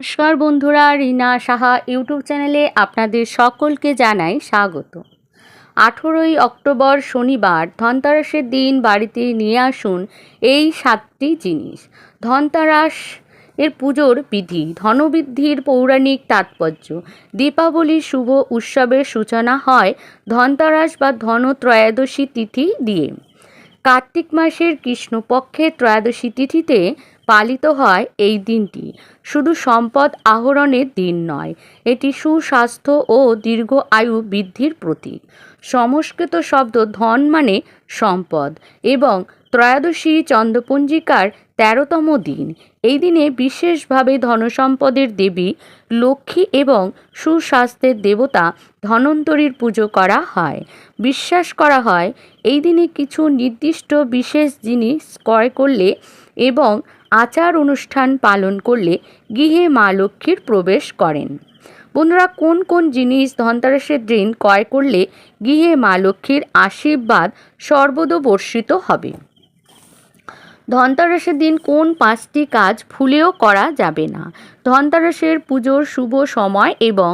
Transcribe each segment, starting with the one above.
নমস্কার বন্ধুরা, রিনা সাহা ইউটিউব চ্যানেলে আপনাদের সকলকে জানাই স্বাগত। আঠেরোই অক্টোবর শনিবার ধনতেরাসের দিন বাড়িতে নিয়ে আসুন এই সাতটি জিনিস। ধনতেরাস এর পুজোর বিধি, ধনবৃদ্ধির পৌরাণিক তাৎপর্য দীপাবলির শুভ উৎসবের সূচনা হয় ধনতেরাস বা ধনত্রয়োদশী তিথি দিয়ে। কার্তিক মাসের কৃষ্ণপক্ষের ত্রয়োদশী তিথিতে পালিত হয় এই দিনটি। শুধু সম্পদ আহরণের দিন নয়, এটি সুস্বাস্থ্য ও দীর্ঘ আয়ু বৃদ্ধির প্রতীক। সংস্কৃত শব্দ ধন মানে সম্পদ এবং ত্রয়োদশী চন্দ্রপঞ্জিকার তেরোতম দিন। এই দিনে বিশেষভাবে ধনসম্পদের দেবী, লক্ষ্মী এবং সুস্বাস্থ্যের দেবতা ধনন্তরীর পুজো করা হয়। বিশ্বাস করা হয়, এই দিনে কিছু নির্দিষ্ট বিশেষ জিনিস ক্রয় করলে এবং আচার অনুষ্ঠান পালন করলে গৃহে মা লক্ষ্মীর প্রবেশ করেন। বন্ধুরা, কোন কোন জিনিস ধনতেরাসের দিন ক্রয় করলে গৃহে মা লক্ষ্মীর আশীর্বাদ সর্বদা বর্ষিত হবে? ধনতেরাসের দিন কোন পাঁচটি কাজ ভুলেও করা যাবে না। ধনতেরাসের পুজোর শুভ সময় এবং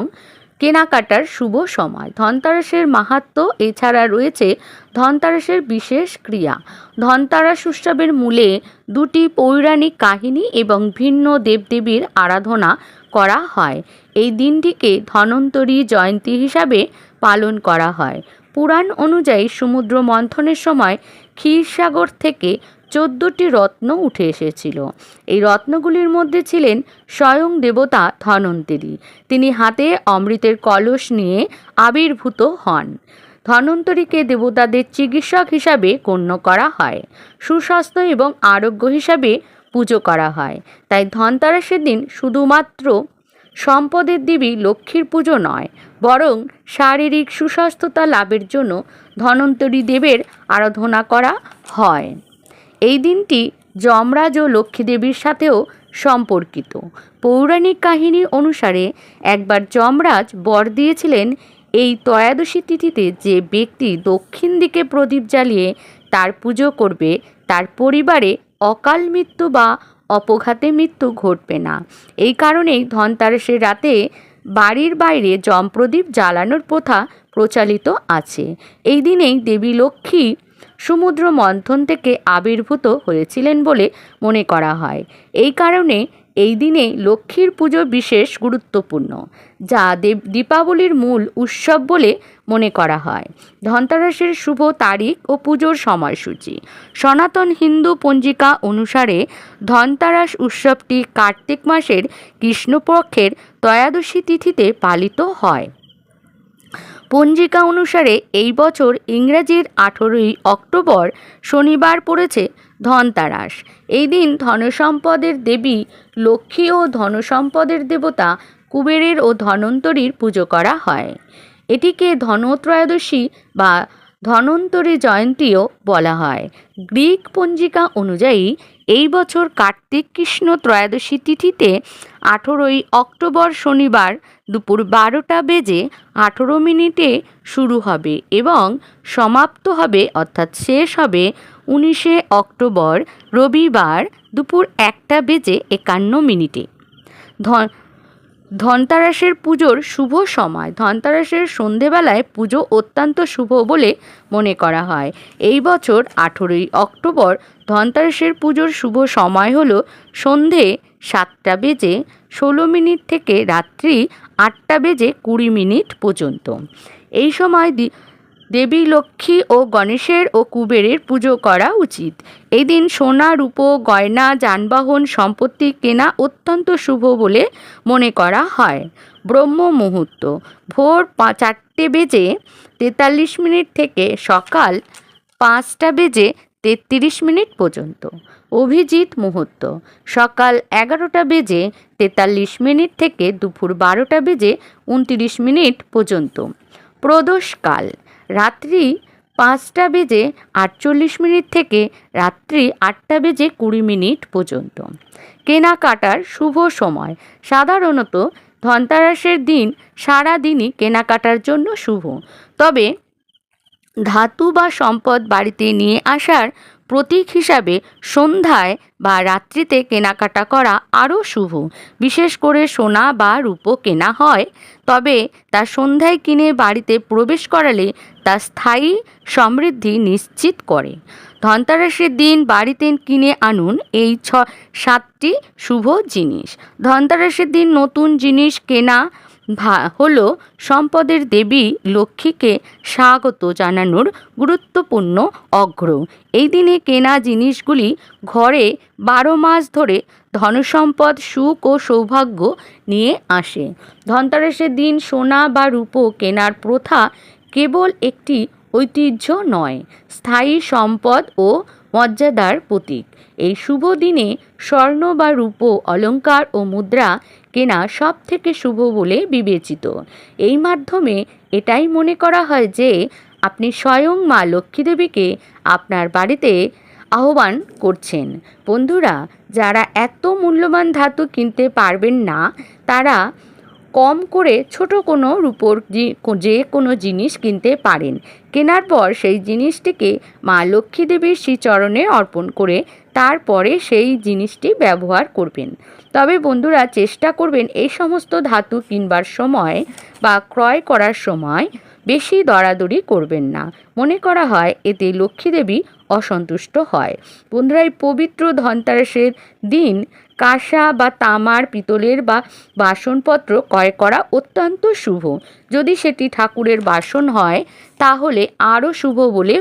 কেনাকাটার শুভ সময়। ধনতারাসের মাহাত্ম্য এছাড়া রয়েছে ধনতারাসের বিশেষ ক্রিয়া। ধনতেরাস উৎসবের মূলে দুটি পৌরাণিক কাহিনী এবং ভিন্ন দেবদেবীর আরাধনা করা হয়। এই দিনটিকে ধনন্তরী জয়ন্তী হিসাবে পালন করা হয়। পুরাণ অনুযায়ী সমুদ্র মন্থনের সময় ক্ষীরসাগর থেকে চোদ্দোটি রত্ন উঠে এসেছিল। এই রত্নগুলির মধ্যে ছিলেন স্বয়ং দেবতা ধনন্তরী। তিনি হাতে অমৃতের কলস নিয়ে আবির্ভূত হন। ধনন্তরীকে দেবতাদের চিকিৎসক হিসাবে গণ্য করা হয়। সুস্বাস্থ্য এবং আরোগ্য হিসাবে পুজো করা হয়। তাই ধনতেরাসের দিন শুধুমাত্র সম্পদের দেবী লক্ষ্মীর পুজো নয়, বরং শারীরিক সুস্বাস্থ্যতা লাভের জন্য ধনন্তরী দেবের আরাধনা করা হয়। এই দিনটি যমরাজ ও লক্ষ্মী দেবীর সাথেও সম্পর্কিত। পৌরাণিক কাহিনী অনুসারে একবার যমরাজ বর দিয়েছিলেন এই ত্রয়োদশী তিথিতে যে ব্যক্তি দক্ষিণ দিকে প্রদীপ জ্বালিয়ে তার পুজো করবে, তার পরিবারে অকাল মৃত্যু বা অপঘাতে মৃত্যু ঘটবে না। এই কারণেই ধনতেরাসের রাতে বাড়ির বাইরে যমপ্রদীপ জ্বালানোর প্রথা প্রচলিত আছে। এই দিনেই দেবী লক্ষ্মী সমুদ্র মন্থন থেকে আবির্ভূত হয়েছিলেন বলে মনে করা হয়। এই কারণে এই দিনে লক্ষ্মীর পুজো বিশেষ গুরুত্বপূর্ণ, যা দেব দীপাবলির মূল উৎসব বলে মনে করা হয়। ধনতেরাসের শুভ তারিখ ও পুজোর সময়সূচি। সনাতন হিন্দু পঞ্জিকা অনুসারে ধনতেরাস উৎসবটি কার্তিক মাসের কৃষ্ণপক্ষের ত্রয়োদশী তিথিতে পালিত হয়। পঞ্জিকা অনুসারে এই বছর ইংরেজির আঠেরোই অক্টোবর শনিবার পড়েছে ধনতারাস। এই দিন ধনসম্পদের দেবী লক্ষ্মী ও ধনসম্পদের দেবতা কুবেরের ও ধনন্তরীর পুজো করা হয়। এটিকে ধনত্রয়োদশী বা ধনন্তরী জয়ন্তীও বলা হয়। গ্রিক পঞ্জিকা অনুযায়ী এই বছর কার্তিক কৃষ্ণ ত্রয়োদশী তিথিতে আঠেরোই অক্টোবর শনিবার দুপুর বারোটা বেজে আঠেরো মিনিটে শুরু হবে এবং সমাপ্ত হবে, অর্থাৎ শেষ হবে উনিশে অক্টোবর রবিবার দুপুর একটা বেজে একান্ন মিনিটে। ধন, ধনতেরাসের পুজোর শুভ সময়। ধনতারাসের সন্ধেবেলায় পুজো অত্যন্ত শুভ বলে মনে করা হয়। এই বছর আঠেরোই অক্টোবর ধনতারাসের পুজোর শুভ সময় হল সন্ধে সাতটা বেজে ষোলো মিনিট থেকে রাত্রি আটটা বেজে কুড়ি মিনিট পর্যন্ত। এই সময় দেবী লক্ষ্মী ও গণেশের ও কুবেরের পুজো করা উচিত। এই দিন সোনা, রূপো, গয়না, যানবাহন, সম্পত্তি কেনা অত্যন্ত শুভ বলে মনে করা হয়। ব্রহ্ম মুহূর্ত, ভোর চারটে বেজে তেতাল্লিশ মিনিট থেকে সকাল পাঁচটা বেজে তেত্রিশ মিনিট পর্যন্ত। অভিজিৎ মুহূর্ত। সকাল এগারোটা বেজে তেতাল্লিশ মিনিট থেকে দুপুর বারোটা বেজে উনত্রিশ মিনিট পর্যন্ত। প্রদোষকাল রাত্রি পাঁচটা বেজে আটচল্লিশ মিনিট থেকে রাত্রি আটটা বেজে কুড়ি মিনিট পর্যন্ত। কেনাকাটার শুভ সময়। সাধারণত ধনতারাসের দিন সারা দিনই কেনাকাটার জন্য শুভ। তবে ধাতু বা সম্পদ বাড়িতে নিয়ে আসার প্রতীক হিসাবে সন্ধ্যায় বা রাত্রিতে কেনাকাটা করা আরও শুভ। বিশেষ করে সোনা বা রূপো কেনা হয়, তবে তা সন্ধ্যায় কিনে বাড়িতে প্রবেশ করালে তা স্থায়ী সমৃদ্ধি নিশ্চিত করে। ধনতেরাসের দিন বাড়িতে কিনে আনুন এই ছ, সাতটি শুভ জিনিস। ধনতেরাসের দিন নতুন জিনিস কেনা হলো সম্পদের দেবী লক্ষ্মীকে স্বাগত জানানোর গুরুত্বপূর্ণ অগ্র। এই দিনে কেনা জিনিসগুলি ঘরে বারো মাস ধরে ধনসম্পদ, সুখ ও সৌভাগ্য নিয়ে আসে। ধনতেরাসের দিন সোনা বা রূপো কেনার প্রথা কেবল একটি ঐতিহ্য নয়, স্থায়ী সম্পদ ও মর্যাদার প্রতীক। এই শুভ দিনে স্বর্ণ বা রূপো অলংকার ও মুদ্রা কেনা সব থেকে শুভ বলে বিবেচিত। এই মাধ্যমে এটাই মনে করা হয় যে, আপনি স্বয়ং মা লক্ষ্মী দেবীকে আপনার বাড়িতে আহ্বান করছেন। বন্ধুরা, যারা এত মূল্যবান ধাতু কিনতে পারবেন না, তারা কম করে ছোট কোনো রূপোর যে- যে কোনো জিনিস কিনতে পারেন। কেনার পর সেই জিনিসটিকে মা লক্ষ্মী দেবীর শ্রীচরণে অর্পণ করে তারপরে সেই জিনিসটি ব্যবহার করবেন। তবে বন্ধুরা চেষ্টা করবেন এই সমস্ত ধাতু কিনবার সময় বা ক্রয় করার সময় বেশি দরাদরি করবেন না। মনে করা হয় এতে লক্ষ্মী দেবী অসন্তুষ্ট হয়। বন্ধুরা, এই পবিত্র ধনতেরাসের দিন কাঁসা বা তামার, পিতলের বা বাসনপত্র ক্রয় করা অত্যন্ত শুভ। যদি সেটি ঠাকুরের বাসন হয়, তাহলে আরও শুভ বলে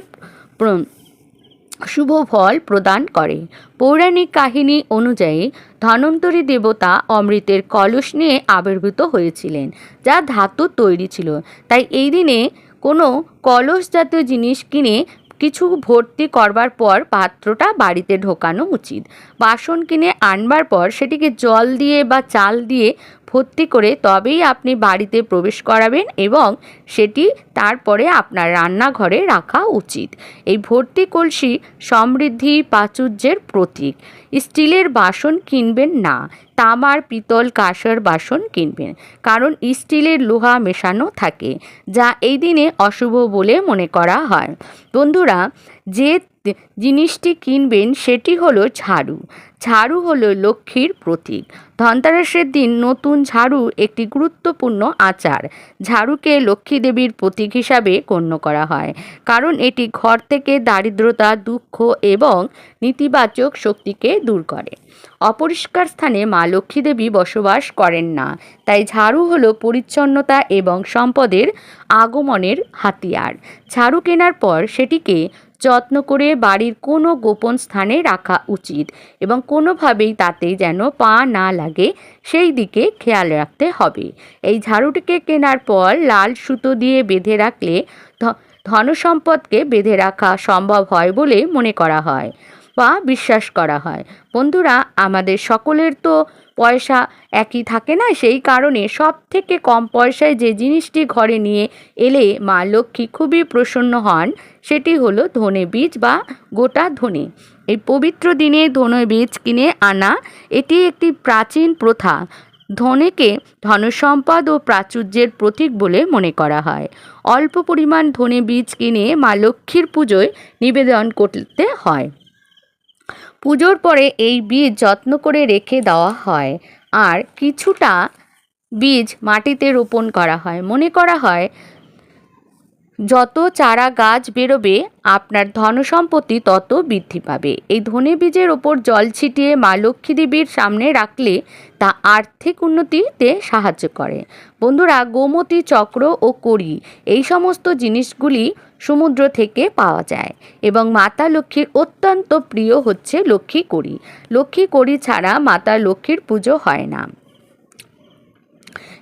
শুভ ফল প্রদান করে। পৌরাণিক কাহিনী অনুযায়ী ধনন্তরী দেবতা অমৃতের কলস নিয়ে আবির্ভূত হয়েছিলেন, যা ধাতুর তৈরি ছিল। তাই এই দিনে কোনো কলস জাতীয় জিনিস কিনে কিছু ভর্তি করবার পর পাত্রটা বাড়িতে ঢোকানো উচিত। বাসন কিনে আনবার পর সেটিকে জল দিয়ে বা চাল দিয়ে ভর্তি করে তবেই আপনি বাড়িতে প্রবেশ করাবেন এবং সেটি তারপরে আপনার রান্নাঘরে রাখা উচিত। এই ভর্তি কলসি সমৃদ্ধি প্রাচুর্যের প্রতীক। স্টিলের বাসন কিনবেন না, তামার পিতল কাঁসার বাসন কিনবেন, কারণ স্টিলের লোহা মেশানো থাকে, যা এই দিনে অশুভ বলে মনে করা হয়। বন্ধুরা, যে জিনিসটি কিনবেন সেটি হলো ঝাড়ু। ঝাড়ু হলো লক্ষ্মীর প্রতীক। ধনতেরাসের দিন নতুন ঝাড়ু একটি গুরুত্বপূর্ণ আচার। ঝাড়ুকে লক্ষ্মী দেবীর প্রতীক হিসাবে গণ্য করা হয়। কারণ এটি ঘর থেকে দারিদ্রতা, দুঃখ এবং নেতিবাচক শক্তিকে দূর করে। অপরিষ্কার স্থানে মা লক্ষ্মী দেবী বসবাস করেন না। তাই ঝাড়ু হলো পরিচ্ছন্নতা এবং সম্পদের আগমনের হাতিয়ার। ঝাড়ু কেনার পর সেটিকে যত্ন করে বাড়ির কোনো গোপন স্থানে রাখা উচিত এবং কোনোভাবেই তাতে যেন পা না লাগে, সেই দিকে খেয়াল রাখতে হবে। এই ঝাড়ুটিকে কেনার পর লাল সুতো দিয়ে বেঁধে রাখলে ধনসম্পদকে বেঁধে রাখা সম্ভব হয় বলে মনে করা হয়। বা বিশ্বাস করা হয়। বন্ধুরা, আমাদের সকলের তো পয়সা একই থাকে না, সেই কারণে সব থেকে কম পয়সায় যে জিনিসটি ঘরে নিয়ে এলে মা লক্ষ্মী খুবই প্রসন্ন হন, সেটি হলো ধনে বীজ বা গোটা ধনে। এই পবিত্র দিনে ধনে বীজ কিনে আনা, এটি একটি প্রাচীন প্রথা। ধনেকে ধনসম্পদ ও প্রাচুর্যের প্রতীক বলে মনে করা হয়। অল্প পরিমাণ ধনে বীজ কিনে মা লক্ষ্মীর পুজোয় নিবেদন করতে হয়। পুজোর পরে এই বীজ যত্ন করে রেখে দেওয়া হয়। আর কিছুটা বীজ মাটিতে রোপণ করা হয়। মনে করা হয় যত চারা গাছ বেরোবে, আপনার ধনসম্পত্তি তত বৃদ্ধি পাবে। এই ধনে বীজের ওপর জল ছিটিয়ে মা লক্ষ্মী দেবীর সামনে রাখলে তা আর্থিক উন্নতিতে সাহায্য করে। বন্ধুরা, গোমতী চক্র ও করি এই সমস্ত জিনিসগুলি সমুদ্র থেকে পাওয়া যায় এবং মাতা লক্ষ্মীর অত্যন্ত প্রিয় হচ্ছে লক্ষ্মী কড়ি। লক্ষ্মী কড়ি ছাড়া মাতা লক্ষ্মীর পুজো হয় না।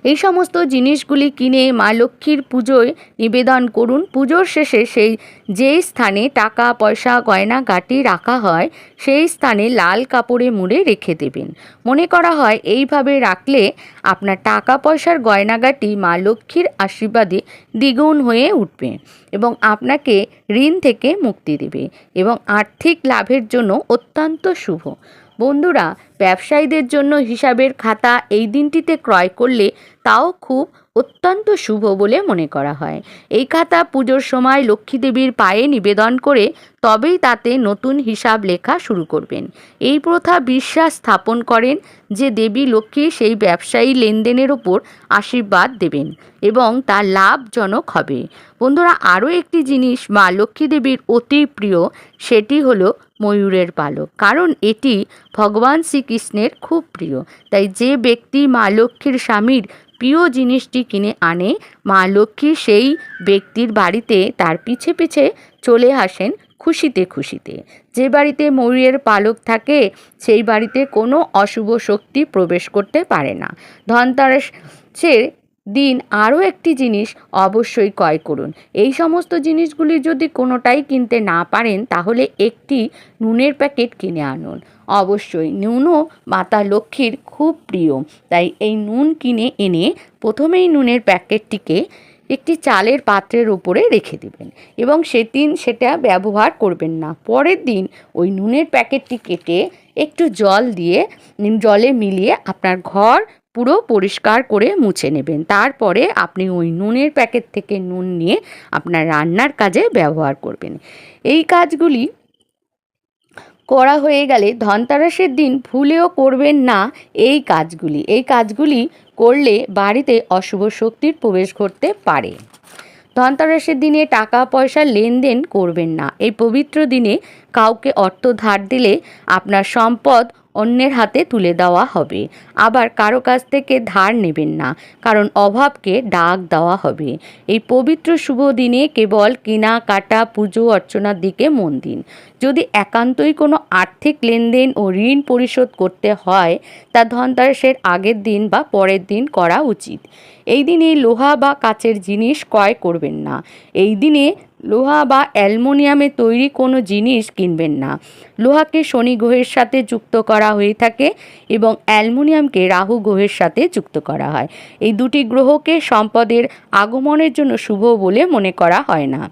এই সমস্ত জিনিসগুলি কিনে মা লক্ষ্মীর পুজোয় নিবেদন করুন। পুজোর শেষে সেই যেই স্থানে টাকা, পয়সা, গয়না, গাটি রাখা হয়, সেই স্থানে লাল কাপড়ে মুড়ে রেখে দেবেন। মনে করা হয় এইভাবে রাখলে আপনার টাকা, পয়সার গয়নাগাটি মা লক্ষ্মীর আশীর্বাদে দ্বিগুণ হয়ে উঠবে এবং আপনাকে ঋণ থেকে মুক্তি দেবে এবং আর্থিক লাভের জন্য অত্যন্ত শুভ। বন্ধুরা, ব্যবসায়ীদের জন্য হিসাবের খাতা এই দিনটিতে ক্রয় করলে তাও খুব অত্যন্ত শুভ বলে মনে করা হয়। এই খাতা পুজোর সময় লক্ষ্মী দেবীর পায়ে নিবেদন করে তবেই তাতে নতুন হিসাব লেখা শুরু করবেন। এই প্রথা বিশ্বাস স্থাপন করেন যে দেবী লক্ষ্মী সেই ব্যবসায়ী লেনদেনের ওপর আশীর্বাদ দেবেন এবং তা লাভজনক হবে। বন্ধুরা, আরও একটি জিনিস মা লক্ষ্মী দেবীর অতি প্রিয়, সেটি হলো ময়ূরের পালক কারণ এটি ভগবান শ্রীকৃষ্ণের খুব প্রিয়। তাই যে ব্যক্তি মা লক্ষ্মীর স্বামীর প্রিয় জিনিসটি কিনে আনে, মা লক্ষ্মী সেই ব্যক্তির বাড়িতে তার পিছে পিছে চলে আসেন খুশিতে খুশিতে। যে বাড়িতে ময়ূরের পালক থাকে, সেই বাড়িতে কোনো অশুভ শক্তি প্রবেশ করতে পারে না। ধনতেরাসের দিন আরও একটি জিনিস অবশ্যই ক্রয় করুন। এই সমস্ত জিনিসগুলি যদি কোনোটাই কিনতে না পারেন, তাহলে একটি নুনের প্যাকেট কিনে আনুন। অবশ্যই নুনও মাতা লক্ষ্মীর খুব প্রিয়। তাই এই নুন কিনে এনে প্রথমেই নুনের প্যাকেটটিকে একটি চালের পাত্রের উপরে রেখে দেবেন এবং সেদিন সেটা ব্যবহার করবেন না। পরের দিন ওই নুনের প্যাকেটটি কেটে একটু জল দিয়ে, জলে মিলিয়ে আপনার ঘর পুরো পরিষ্কার করে মুছে নেবেন। তারপরে আপনি ওই নুনের প্যাকেট থেকে নুন নিয়ে আপনার রান্নার কাজে ব্যবহার করবেন। এই কাজগুলি করা হয়ে গেলে ধনতেরাসের দিন ভুলেও করবেন না এই কাজগুলি। এই কাজগুলি করলে বাড়িতে অশুভ শক্তির প্রবেশ ঘটতে পারে। ধনতেরাসের দিনে টাকা পয়সা লেনদেন করবেন না। এই পবিত্র দিনে কাউকে অর্থ ধার দিলে আপনার সম্পদ অন্যের হাতে তুলে দেওয়া হবে। আবার কারও কাছ থেকে ধার নেবেন না, কারণ অভাবকে ডাক দেওয়া হবে। এই পবিত্র শুভ দিনে কেবল কেনাকাটা পুজো, অর্চনার দিকে মন দিন। যদি একান্তই কোনো আর্থিক লেনদেন ও ঋণ পরিশোধ করতে হয়, তা ধনতেরাসের আগের দিন বা পরের দিন করা উচিত। এই দিনে লোহা বা কাচের জিনিস ক্রয় করবেন না। এই দিনে লোহা বা অ্যালমোনিয়ামে তৈরি কোনো জিনিস কিনবেন না। লোহাকে শনি গ্রহের সাথে যুক্ত করা হয়ে থাকে এবং অ্যালমোনিয়ামকে রাহু গ্রহের সাথে যুক্ত করা হয়। এই দুটি গ্রহকে সম্পদের আগমনের জন্য শুভ বলে মনে করা হয় না।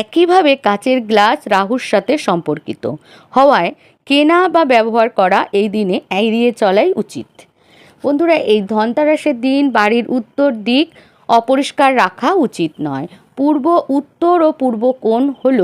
একইভাবে কাচের গ্লাস রাহুর সাথে সম্পর্কিত হওয়ায় কেনা বা ব্যবহার করা এই দিনে এড়িয়ে চলাই উচিত। বন্ধুরা, এই ধনতারাসের দিন বাড়ির উত্তর দিক অপরিষ্কার রাখা উচিত নয়। পূর্ব উত্তর ও পূর্ব কোণ হল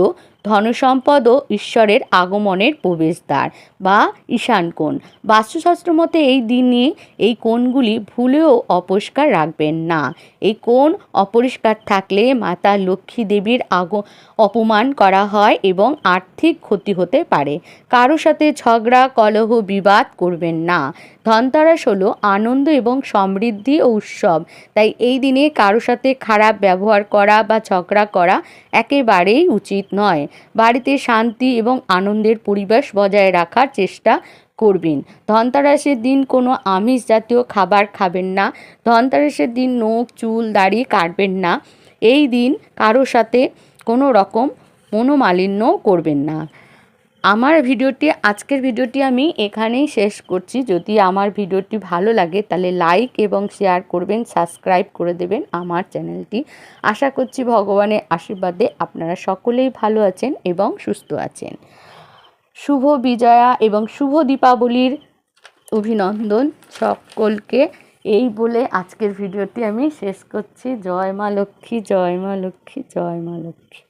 ধনসম্পদ ও ঈশ্বরের আগমনের প্রবেশদ্বার বা ঈশান কোণ বাস্তুশাস্ত্র মতে এই দিনে এই কোণগুলি ভুলেও অপরিষ্কার রাখবেন না। এই কোণ অপরিষ্কার থাকলে মাতা লক্ষ্মী দেবীর আগ অপমান করা হয় এবং আর্থিক ক্ষতি হতে পারে। কারও সাথে ঝগড়া, কলহ, বিবাদ করবেন না। ধনতেরাস হলো আনন্দ এবং সমৃদ্ধি ও উৎসব। তাই এই দিনে কারও সাথে খারাপ ব্যবহার করা বা ঝগড়া করা একেবারেই উচিত নয়। বাড়িতে শান্তি এবং আনন্দের পরিবেশ বজায় রাখার চেষ্টা করবেন। ধনতেরাসের দিন কোনো আমিষ জাতীয় খাবার খাবেন না। ধনতেরাসের দিন নখ, চুল, দাড়ি কাটবেন না। এই দিন কারও সাথে কোনো রকম মনোমালিন্য করবেন না। আমার ভিডিওটি, আজকের ভিডিওটি আমি এখানেই শেষ করছি। যদি আমার ভিডিওটি ভালো লাগে তাহলে লাইক এবং শেয়ার করবেন, সাবস্ক্রাইব করে দেবেন আমার চ্যানেলটি। আশা করছি ভগবানের আশীর্বাদে আপনারা সকলেই ভালো আছেন এবং সুস্থ আছেন। শুভ বিজয়া এবং শুভ দীপাবলির অভিনন্দন সকলকে। এই বলে আজকের ভিডিওটি আমি শেষ করছি। জয় মা লক্ষ্মী, জয় মা লক্ষ্মী, জয় মা লক্ষ্মী।